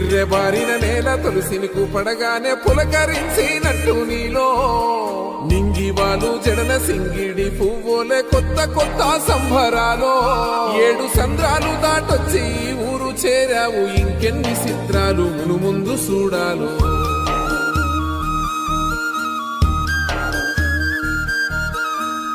నెర్రెబారిన నేల తులసినికు పడగానే పులకరించినట్టు నీలో. నింగివాలు జడన సింగిడి పువ్వులే కొత్త కొత్త సంభరాలో ఏడు సంద్రాలు దాటొచ్చి ఊరు చేరావు ఇంకెన్ని చిత్రాలు మును ముందు చూడాలో.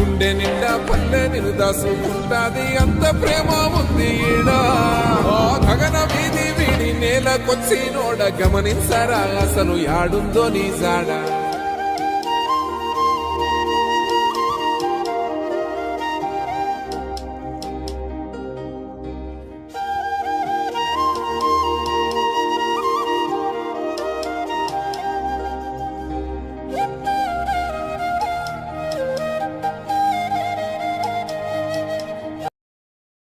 గుండె నిండా పల్లె నిన్ను దాసుకుంటాది అంత ప్రేమ ఉంది ఈడా. గగన వీధి వీడి నేలకొచ్చి నోడ గమనించరా అసలు యాడుందో నీ జాడా.